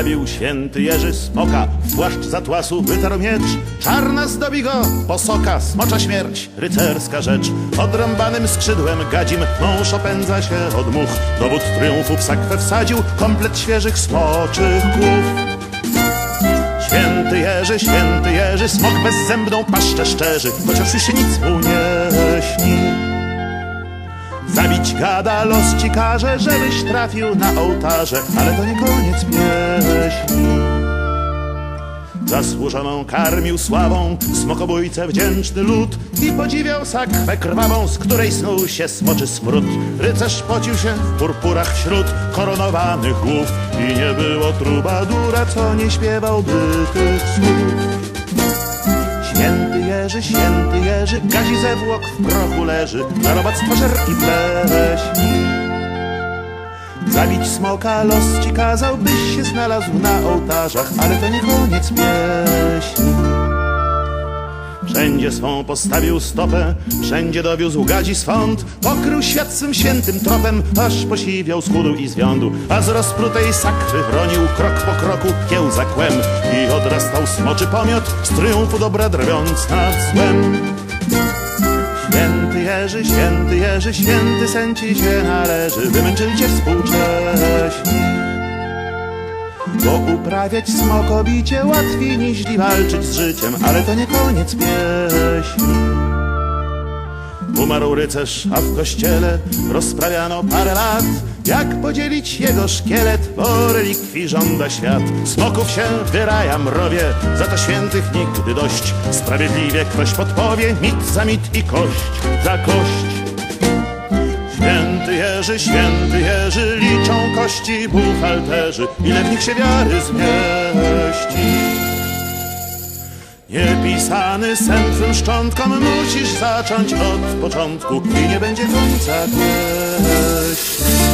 zabił święty Jerzy Smoka, w płaszcz z atłasu wytarł miecz, czarna zdobi go posoka, smocza śmierć, rycerska rzecz. Odrąbanym skrzydłem gadzim mąż opędza się od much, dowód triumfu w sakwę wsadził, komplet świeżych smoczych głów. Święty Jerzy, święty Jerzy, smok bezzębną paszczę szczerzy, chociaż już się nic mu nie śni. Zabić gada los ci każe, żebyś trafił na ołtarze, ale to nie koniec pieśni. Zasłużoną karmił sławą smokobójce wdzięczny lud i podziwiał sakwę krwawą, z której snuł się smoczy smród. Rycerz pocił się w purpurach wśród koronowanych głów i nie było trubadura, co nie śpiewałby tych słów. Święty Jerzy, święty Jerzy, gazi zewłok w prochu leży, na robactwo żer i pleśni. Zabić smoka los ci kazał, byś się znalazł na ołtarzach, ale to nie koniec pieśni. Wszędzie swą postawił stopę, wszędzie dowiózł gadzi swąd, pokrył świat swym świętym tropem, aż posiwiał, schudł i zwiądu, a z rozprutej sakwy bronił krok po kroku kieł za kłem i odrastał smoczy pomiot, z triumfu dobra drwiąc nad złem. Jerzy, święty Jerzy, święty sen ci się należy, wymęczyli cię współcześni. Bo uprawiać smokobicie łatwiej niż walczyć z życiem, ale to nie koniec pieśni. Umarł rycerz, a w kościele rozprawiano parę lat, jak podzielić jego szkielet, bo relikwii żąda świat. Smoków się wyraja mrowie, za to świętych nigdy dość. Sprawiedliwie ktoś podpowie, mit za mit i kość za kość. Święty Jerzy, święty Jerzy, liczą kości buchalterzy, ile w nich się wiary zmieści. Niepisany sen twym szczątkom musisz zacząć od początku i nie będzie końca pieśni.